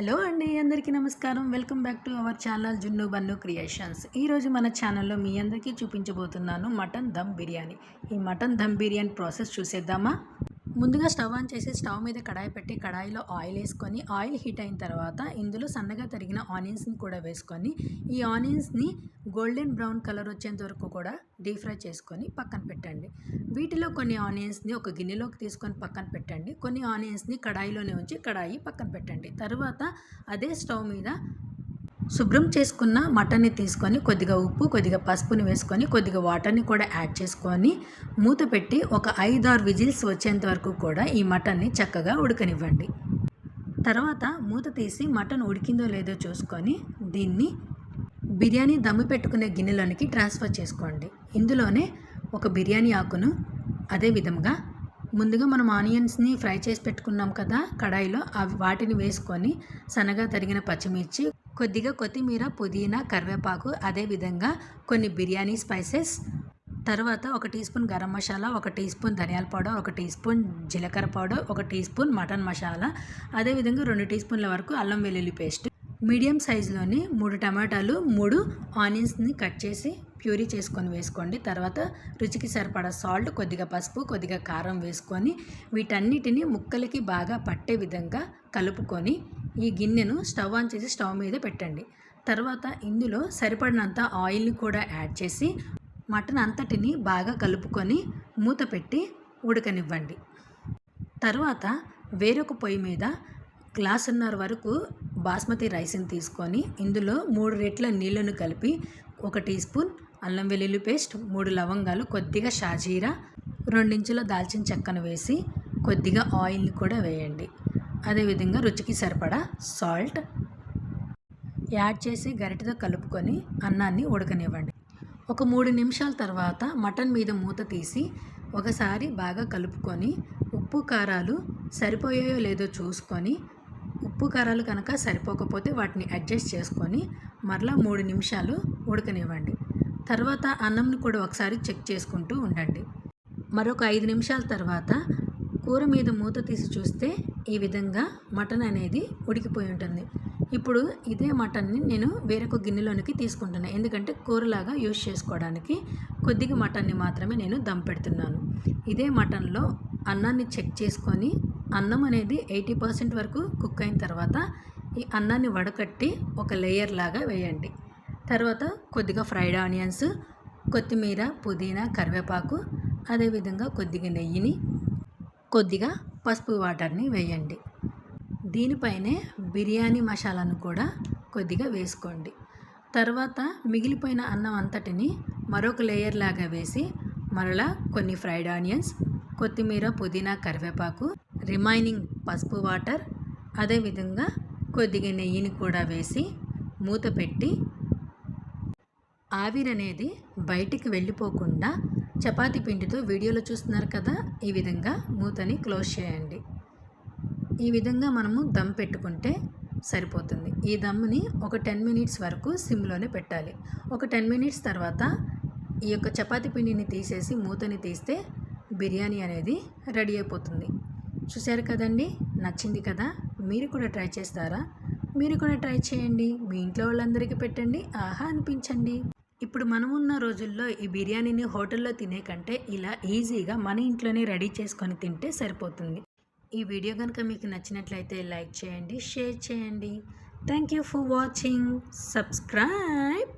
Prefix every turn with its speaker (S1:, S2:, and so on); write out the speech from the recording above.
S1: Hello అండి అందరికీ నమస్కారం. Welcome back to our channel Junnu Bannu creations. ఈరోజు మన ఛానల్లో మీ అందరికీ చూపించబోతున్నాను మటన్ దమ్ బిర్యానీ. ఈ మటన్ దమ్ బిర్యానీ ప్రాసెస్ చూసేద్దామా? ముందుగా స్టవ్ ఆన్ చేసి స్టవ్ మీద కడాయి పెట్టి కడాయిలో ఆయిల్ వేసుకొని ఆయిల్ హీట్ అయిన తర్వాత ఇందులో సన్నగా తరిగిన ఆనియన్స్ని కూడా వేసుకొని ఈ ఆనియన్స్ని గోల్డెన్ బ్రౌన్ కలర్ వచ్చేంత వరకు కూడా డీప్ ఫ్రై చేసుకొని పక్కన పెట్టండి. వీటిలో కొన్ని ఆనియన్స్ని ఒక గిన్నెలోకి తీసుకొని పక్కన పెట్టండి. కొన్ని ఆనియన్స్ని కడాయిలోనే ఉంచి కడాయి పక్కన పెట్టండి. తర్వాత అదే స్టవ్ మీద శుభ్రం చేసుకున్న మటన్ని తీసుకొని కొద్దిగా ఉప్పు కొద్దిగా పసుపుని వేసుకొని కొద్దిగా వాటర్ని కూడా యాడ్ చేసుకొని మూత పెట్టి ఒక ఐదారు విజిల్స్ వచ్చేంత వరకు కూడా ఈ మటన్ని చక్కగా ఉడకనివ్వండి. తర్వాత మూత తీసి మటన్ ఉడికిందో లేదో చూసుకొని దీన్ని బిర్యానీ దమ్ము పెట్టుకునే గిన్నెలోనికి ట్రాన్స్ఫర్ చేసుకోండి. ఇందులోనే ఒక బిర్యానీ ఆకును అదే విధంగా ముందుగా మనం ఆనియన్స్ని ఫ్రై చేసి పెట్టుకున్నాం కదా కడాయిలో అవి వాటిని వేసుకొని సన్నగా తరిగిన పచ్చిమిర్చి కొద్దిగా కొత్తిమీర పుదీనా కరివేపాకు అదేవిధంగా కొన్ని బిర్యానీ స్పైసెస్. తర్వాత ఒక టీ స్పూన్ గరం మసాలా ఒక టీ స్పూన్ ధనియాల పౌడర్ ఒక టీ స్పూన్ జీలకర్ర పౌడర్ ఒక టీ స్పూన్ మటన్ మసాలా. అదేవిధంగా రెండు టీ స్పూన్ల వరకు అల్లం వెల్లుల్లి పేస్ట్. మీడియం సైజులోని మూడు టమాటాలు మూడు ఆనియన్స్ని కట్ చేసి ప్యూరీ చేసుకొని వేసుకోండి. తర్వాత రుచికి సరిపడా సాల్ట్ కొద్దిగా పసుపు కొద్దిగా కారం వేసుకొని వీటన్నిటిని ముక్కలకి బాగా పట్టే విధంగా కలుపుకొని ఈ గిన్నెను స్టవ్ ఆన్ చేసి స్టవ్ మీద పెట్టండి. తర్వాత ఇందులో సరిపడినంత ఆయిల్ని కూడా యాడ్ చేసి మటన్ అంతటిని బాగా కలుపుకొని మూత పెట్టి ఉడకనివ్వండి. తర్వాత వేరొక పొయ్యి మీద గ్లాసున్నర వరకు బాస్మతి రైస్ని తీసుకొని ఇందులో మూడు రెట్ల నీళ్ళను కలిపి ఒక టీ స్పూన్ అల్లం వెల్లుల్లి పేస్ట్ మూడు లవంగాలు కొద్దిగా షాజీరా రెండించుల దాల్చిన చెక్కను వేసి కొద్దిగా ఆయిల్ని కూడా వేయండి. అదేవిధంగా రుచికి సరిపడా సాల్ట్ యాడ్ చేసి గరిటెతో కలుపుకొని అన్నాన్ని ఉడకనివ్వండి. ఒక మూడు నిమిషాల తర్వాత మటన్ మీద మూత తీసి ఒకసారి బాగా కలుపుకొని ఉప్పు కారాలు సరిపోయాయో లేదో చూసుకొని ఉప్పు కారాలు కనుక సరిపోకపోతే వాటిని అడ్జస్ట్ చేసుకొని మరలా మూడు నిమిషాలు ఉడకనివ్వండి. తర్వాత అన్నంని కూడా ఒకసారి చెక్ చేసుకుంటూ ఉండండి. మరొక ఐదు నిమిషాల తర్వాత కూర మీద మూత తీసి చూస్తే ఈ విధంగా మటన్ అనేది ఉడికిపోయి ఉంటుంది. ఇప్పుడు ఇదే మటన్ని నేను వేరొక గిన్నెలోనికి తీసుకుంటున్నాను ఎందుకంటే కూరలాగా యూజ్ చేసుకోవడానికి కొద్దిగా మటన్ని మాత్రమే నేను దమ్ పెడుతున్నాను. ఇదే మటన్లో అన్నాన్ని చెక్ చేసుకొని అన్నం అనేది ఎయిటీ పర్సెంట్ వరకు కుక్ అయిన తర్వాత ఈ అన్నాన్ని వడకట్టి ఒక లేయర్ లాగా వేయండి. తర్వాత కొద్దిగా ఫ్రైడ్ ఆనియన్స్ కొత్తిమీర పుదీనా కరివేపాకు అదేవిధంగా కొద్దిగా నెయ్యిని కొద్దిగా పసుపు వాటర్ని వేయండి. దీనిపైనే బిర్యానీ మసాలాను కూడా కొద్దిగా వేసుకోండి. తర్వాత మిగిలిపోయిన అన్నం అంతటిని మరొక లేయర్ లాగా వేసి మరలా కొన్ని ఫ్రైడ్ ఆనియన్స్ కొత్తిమీర పుదీనా కరివేపాకు రిమైనింగ్ పసుపు వాటర్ అదేవిధంగా కొద్దిగా నెయ్యిని కూడా వేసి మూత పెట్టి ఆవిరనేది బయటికి వెళ్ళిపోకుండా చపాతీ పిండితో వీడియోలో చూస్తున్నారు కదా ఈ విధంగా మూతని క్లోజ్ చేయండి. ఈ విధంగా మనము దమ్ పెట్టుకుంటే సరిపోతుంది. ఈ దమ్ముని ఒక టెన్ మినిట్స్ వరకు సిమ్లోనే పెట్టాలి. ఒక టెన్ మినిట్స్ తర్వాత ఈ యొక్క చపాతీ పిండిని తీసేసి మూతని తీస్తే బిర్యానీ అనేది రెడీ అయిపోతుంది. చూశారు కదండి? నచ్చింది కదా? మీరు కూడా ట్రై చేస్తారా? మీరు కూడా ట్రై చేయండి. మీ ఇంట్లో వాళ్ళందరికీ పెట్టండి. ఆహా అనిపించండి. ఇప్పుడు మనం ఉన్న రోజుల్లో ఈ బిర్యానీని హోటల్లో తినే కంటే ఇలా ఈజీగా మన ఇంట్లోనే రెడీ చేసుకొని తింటే సరిపోతుంది. ఈ వీడియో కనుక మీకు నచ్చినట్లయితే లైక్ చేయండి షేర్ చేయండి. Thank you for watching. Subscribe.